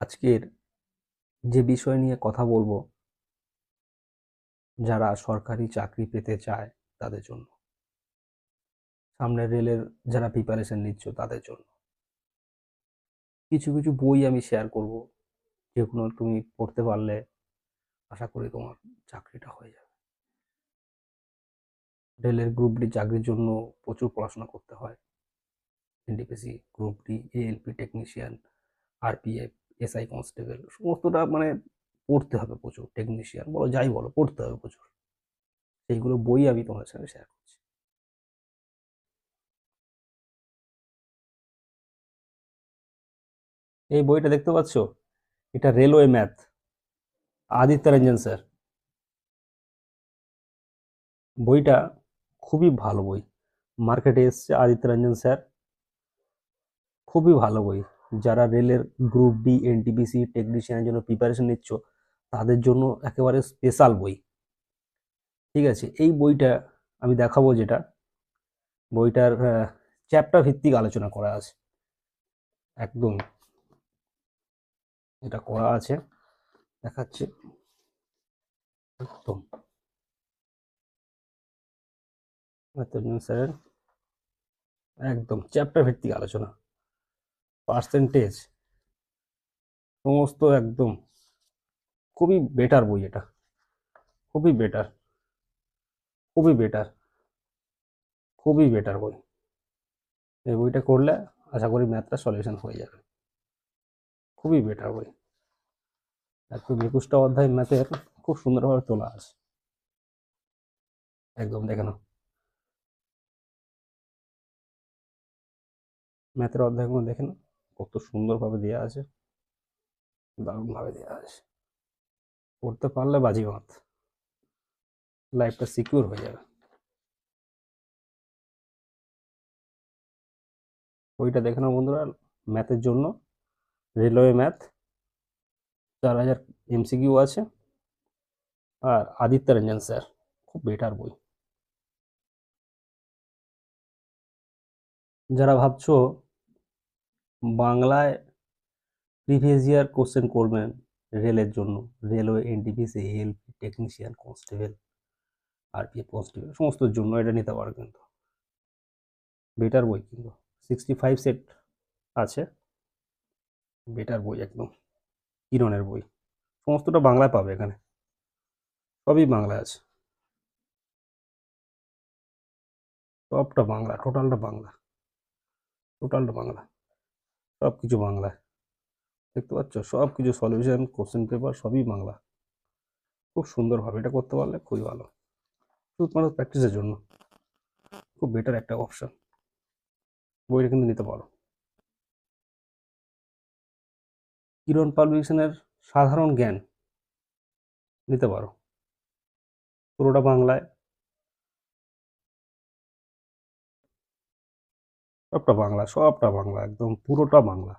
আজকের যে বিষয় নিয়ে কথা বলব, যারা সরকারি চাকরি পেতে চায় তাদের জন্য। সামনে রেলের যারা প্রিপারেশন নিচ্ছ তাদের জন্য। কিছু কিছু বই আমি শেয়ার করব, যেগুলো তুমি পড়তে পারলে আশা করি তোমার চাকরিটা হয়ে যাবে। রেলের গ্রুপ ডি চাকরির জন্য প্রচুর পড়াশোনা করতে হয়। NTPC group D ALP technician RPF SI constable, সমস্তটা মানে পড়তে হবে প্রচুর টেকনিশিয়ান বলো যাই বলো, পড়তে হবে প্রচুর। সেইগুলো বই আমি তোমাদের সঙ্গে শেয়ার করছি। এই বইটা দেখতে পাচ্ছ? এটা railway math Aditya Ranjan sir বইটা খুবই ভালো বই। মার্কেটে এসছে আদিত্য রঞ্জন স্যার খুবই ভালো বই। যারা রেলের গ্রুপ ডি এনটিপিসি টেকনিশিয়ানের জন্য প্রিপারেশন নিচ্ছ, তাদের জন্য একেবারে স্পেশাল বই। ঠিক আছে, এই বইটা আমি দেখাবো যেটা। বইটার চ্যাপ্টার ভিত্তিক আলোচনা করা আছে। একদম। এটা করা আছে। দেখাচ্ছে। একদম। একদম চ্যাপ্টার ভিত্তিক আলোচনা। পার্সেন্টেজ সমস্ত একদম খুবই বেটার বই এটা। খুবই বেটার খুবই বেটার খুবই বেটার বই। এই বইটা করলে আশা করি ম্যাথটা সলিউশন হয়ে যাবে। খুবই বেটার বই। একদম একুশটা অধ্যায় ম্যাথের খুব সুন্দরভাবে তোলা আছে। একদম দেখে নাও। ম্যাথের অধ্যায়গুলো দেখে নাও। কত সুন্দরভাবে দেওয়া আছে। দারুণভাবে দেওয়া আছে। পড়তে পারলে বাজি মাত লাইফটা সিকিউর হয়ে যাবে। ওইটা দেখে বন্ধুরা ম্যাথের জন্য। রেলওয়ে ম্যাথ চার হাজার এমসিকিউ আছে। আর আদিত্য রঞ্জন স্যার খুব বেটার বই। যারা ভাবছ বাংলায় প্রিভিয়াস ইয়ার কোশ্চেন করবেন রেলের জন্য। Railway NTPC ALP technician constable RPF constable সমস্তর জন্য এটা নিতে পারো কিন্তু। বেটার বই কিন্তু। সিক্সটি ফাইভ সেট আছে। বেটার বই একদম। কিরণের বই। সমস্তটা বাংলায় পাবে এখানে। সবই বাংলায় আছে। সবটা বাংলা টোটালটা বাংলা। টোটালটা বাংলা। সব কিছু বাংলায়। দেখতে পাচ্ছ? সব কিছু সলিউশন কোশ্চেন পেপার সবই বাংলা। খুব সুন্দরভাবে এটা করতে পারলে খুবই ভালো। শুধু শুধুমাত্র প্র্যাকটিসের জন্য। খুব বেটার একটা অপশন বইটা কিন্তু নিতে পারো। কিরণ পাবলিকেশনের সাধারণ জ্ঞান নিতে পারো। পুরোটা বাংলায় সবটা বাংলা সবটা বাংলা, একদম পুরোটা বাংলা।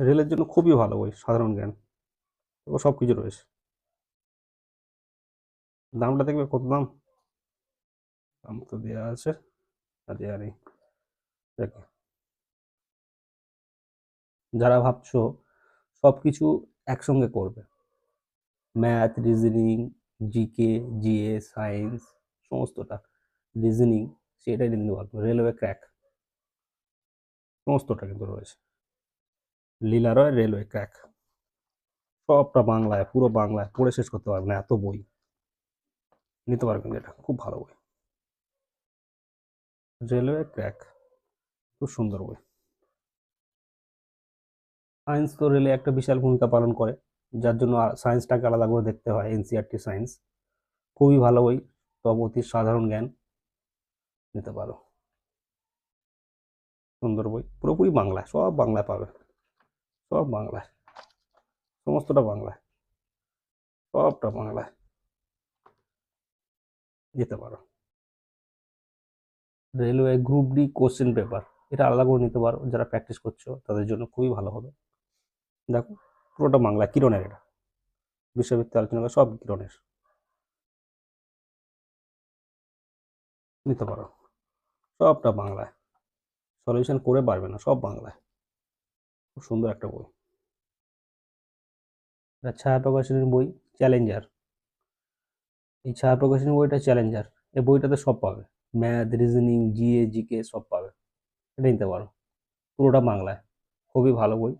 রেলের জন্য খুবই ভালো বই, সাধারণ জ্ঞান। ও সব কিছু রয়েছে। দামটা দেখবে কত দাম? দাম তো দেওয়া আছে আর দেওয়া নেই। দেখো। যারা ভাবছ সব কিছু একসঙ্গে করবে। Math, reasoning, GK, GA, science, সমস্তটা। রিজনিং সেটাই নিতে পারব রেলওয়ে ক্র্যাক সমস্তটা কিন্তু রয়েছে। লীলা রয় রেলওয়ে ক্র্যাক সবটা বাংলায়, পুরো বাংলায় পড়ে শেষ করতে পারবে না, এত বই। নিতে পারবেন এটা, খুব ভালো বই। রেলওয়ে ক্র্যাক খুব সুন্দর বই। সায়েন্স তো রেলে একটা বিশাল ভূমিকা পালন করে, যার জন্য সায়েন্সটাকে আলাদা করে দেখতে হয় এনসিআরটি সায়েন্স খুবই ভালো বই, তবে অতি সাধারণ জ্ঞান। নিতে পারো। সুন্দর বই, পুরোপুরি বাংলায় সব বাংলায় পাবে। সব বাংলায়। সমস্তটা বাংলায়। সবটা বাংলায়। যেতে পারো। Railway group D question paper, এটা আলাদা করে নিতে পারো, যারা প্র্যাকটিস করছ, তাদের জন্য খুবই ভালো হবে। দেখো, পুরোটা বাংলা, কিরণের এটা। বিশ্ববিদ্যালয় আলোচনা সব কিরণের। নিতে পারো। সবটা বাংলায়। সলিউশন করে পারবে না, সব বাংলায়। খুব সুন্দর একটা বই। ছায়া প্রকাশনীর বই চ্যালেঞ্জার এই ছায়া প্রকাশনীর বইটা চ্যালেঞ্জার এই বইটাতে সব পাবে। ম্যাথ রিজনিং জিএ জিকে সব পাবে। এটা নিতে পারো। পুরোটা বাংলায়। খুবই ভালো বই।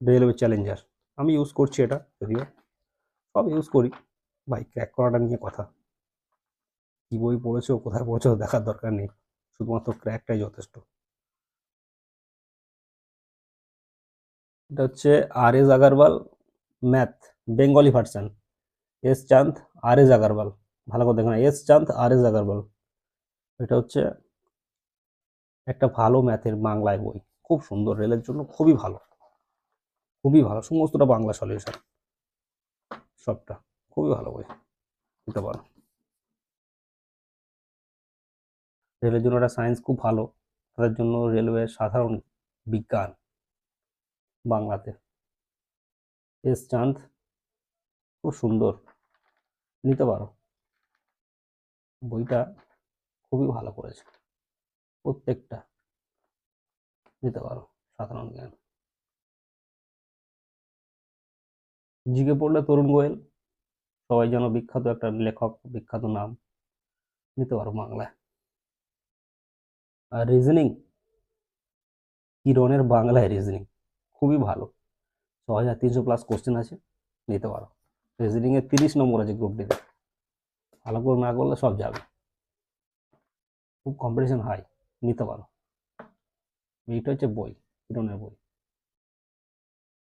রেলওয়ে চ্যালেঞ্জার আমি ইউজ করছি এটা যদিও। সব ইউজ করি। ভাই ক্র্যাক করাটা নিয়ে কথা। কি বই পড়েছো, কোথায় পড়েছো দেখার দরকার নেই। শুধুমাত্র ক্র্যাকটাই যথেষ্ট। এটা হচ্ছে R S Agarwal math Bengali version S Chand আর এস আগারওয়াল। ভালো করে দেখুন এস চাঁদ আর এস আগারওয়াল। এটা হচ্ছে একটা ভালো ম্যাথের বাংলায় বই। খুব সুন্দর, রেলের জন্য খুবই ভালো। খুবই ভালো, সমস্তটা বাংলা সলিউশন সবটা, খুবই ভালো বই। নিতে পারো রেলের জন্য একটা সায়েন্স খুব ভালো। তাদের জন্য রেলওয়ে সাধারণ বিজ্ঞান বাংলাতে। এস চাঁদ, খুব সুন্দর। নিতে পারো। বইটা খুবই ভালো করেছে। প্রত্যেকটা। নিতে পারো, সাধারণ জ্ঞান। জিকে পড়লে তরুণ গোয়েল। সবাই যেন বিখ্যাত একটা লেখক, বিখ্যাত নাম। নিতে পারো বাংলায়। আর রিজনিং কিরণের বাংলায় রিজনিং খুবই ভালো। ছ হাজার তিনশো প্লাস কোশ্চেন আছে, নিতে পারো। রিজনিংয়ে তিরিশ নম্বর আছে গ্রুপ ডিতে ভালো করে না করলে সব যাবে। খুব কম্পিটিশন হাই নিতে পারো। এইটা হচ্ছে বই, কিরণের বই।